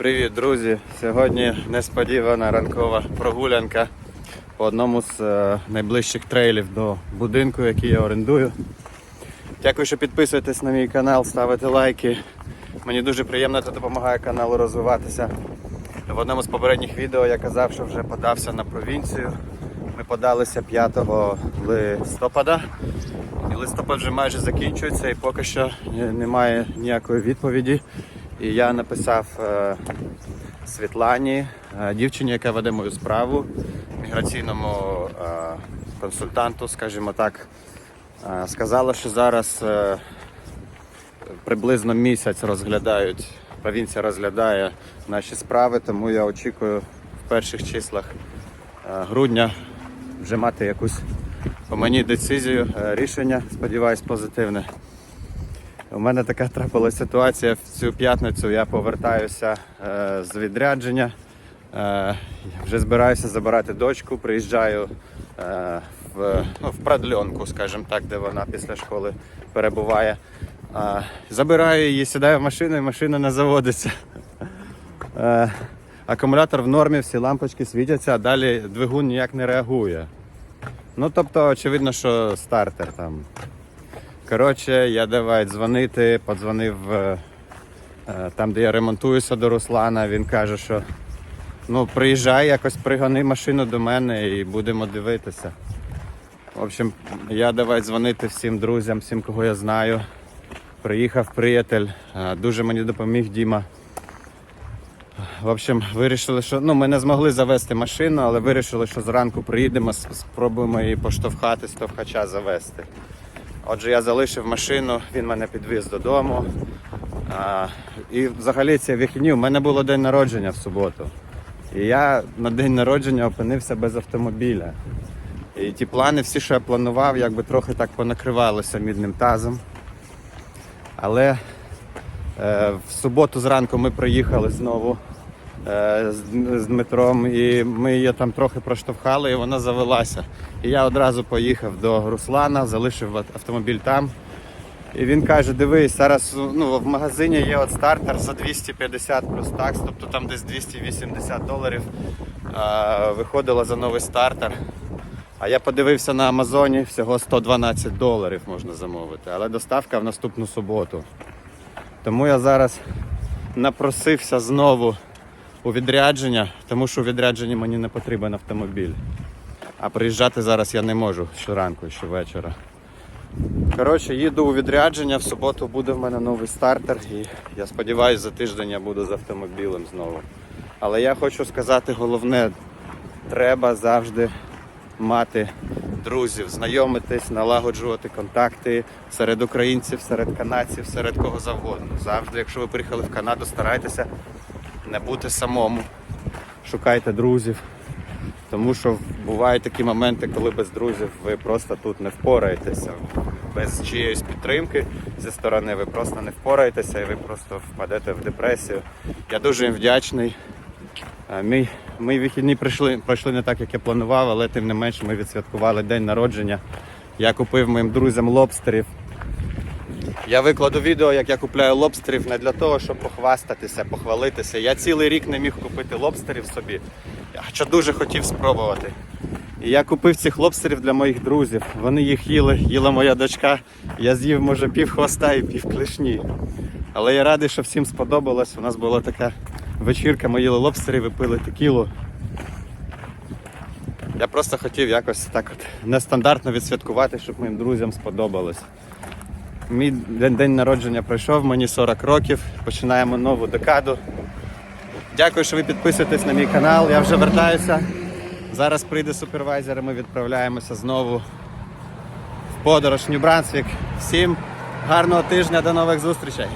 Привіт, друзі! Сьогодні несподівана ранкова прогулянка по одному з е, найближчих трейлів до будинку, який я орендую. Дякую, що підписуєтесь на мій канал, ставите лайки. Мені дуже приємно, це допомагає каналу розвиватися. В одному з попередніх відео я казав, що вже подався на провінцію. Ми подалися 5 листопада. І листопад вже майже закінчується і поки що немає ніякої відповіді. І я написав е, Світлані, е, дівчині, яка веде мою справу, міграційному е, консультанту, скажімо так, сказала, що зараз приблизно місяць розглядають, провінція розглядає наші справи, тому я очікую в перших числах грудня вже мати якусь по мені децизію, рішення, сподіваюсь, позитивне. У мене така трапилася ситуація в цю п'ятницю. Я повертаюся е, з відрядження. Е, вже збираюся забирати дочку, приїжджаю е, в, ну, в продльонку, скажімо так, де вона після школи перебуває. Е, забираю її, сідаю в машину і машина не заводиться. Е, акумулятор в нормі, всі лампочки світяться, а далі двигун ніяк не реагує. Ну, тобто, очевидно, що стартер там. Коротше, я давай дзвонити, подзвонив е, е, там, де я ремонтуюся до Руслана. Він каже, що ну, приїжджай, якось пригони машину до мене і будемо дивитися. В общем, я давай дзвонити всім друзям, всім, кого я знаю. Приїхав приятель, е, дуже мені допоміг Діма. В общем, вирішили, що ну, ми не змогли завести машину, але вирішили, що зранку приїдемо, спробуємо її поштовхати, стовхача завести. Отже, я залишив машину, він мене підвіз додому. А, і взагалі ці вихідні, у мене було день народження в суботу. І я на день народження опинився без автомобіля. І ті плани, всі, що я планував, якби трохи так понакривалися мідним тазом. Але е, в суботу зранку ми приїхали знову з, з Дмитром, і ми її там трохи проштовхали, і вона завелася. І я одразу поїхав до Руслана, залишив автомобіль там. І він каже: дивись, зараз ну, в магазині є от стартер за 250 плюс такс, тобто там десь 280 доларів е, виходило за новий стартер. А я подивився на Амазоні, всього 112 доларів можна замовити, але доставка в наступну суботу. Тому я зараз напросився знову у відрядження, тому що у відрядженні мені не потрібен автомобіль. А приїжджати зараз я не можу щоранку і щовечора. Коротше, їду у відрядження, в суботу буде в мене новий стартер і я сподіваюся, за тиждень я буду з автомобілем знову. Але я хочу сказати головне, треба завжди мати друзів, знайомитись, налагоджувати контакти серед українців, серед канадців, серед кого завгодно. Завжди, якщо ви приїхали в Канаду, старайтеся не бути самому. Шукайте друзів. Тому що бувають такі моменти, коли без друзів ви просто тут не впораєтеся. Без чиєїсь підтримки зі сторони ви просто не впораєтеся і ви просто впадете в депресію. Я дуже їм вдячний. Е, Мій, мої вихідні пройшли, пройшли не так, як я планував, але тим не менш ми відсвяткували день народження. Я купив моїм друзям лобстерів. Я викладу відео, як я купляю лобстерів не для того, щоб похвастатися, похвалитися. Я цілий рік не міг купити лобстерів собі, хоча дуже хотів спробувати. І я купив цих лобстерів для моїх друзів. Вони їх їли, їла моя дочка. Я з'їв, може, пів хвоста і пів клешні. Але я радий, що всім сподобалось. У нас була така вечірка, ми їли лобстерів і пили текілу. Я просто хотів якось так от нестандартно відсвяткувати, щоб моїм друзям сподобалось. Мій день, народження пройшов, мені 40 років. Починаємо нову декаду. Дякую, що ви підписуєтесь на мій канал. Я вже вертаюся. Зараз прийде супервайзер, і ми відправляємося знову в подорож Нью-Брансвік. Всім гарного тижня, до нових зустрічей!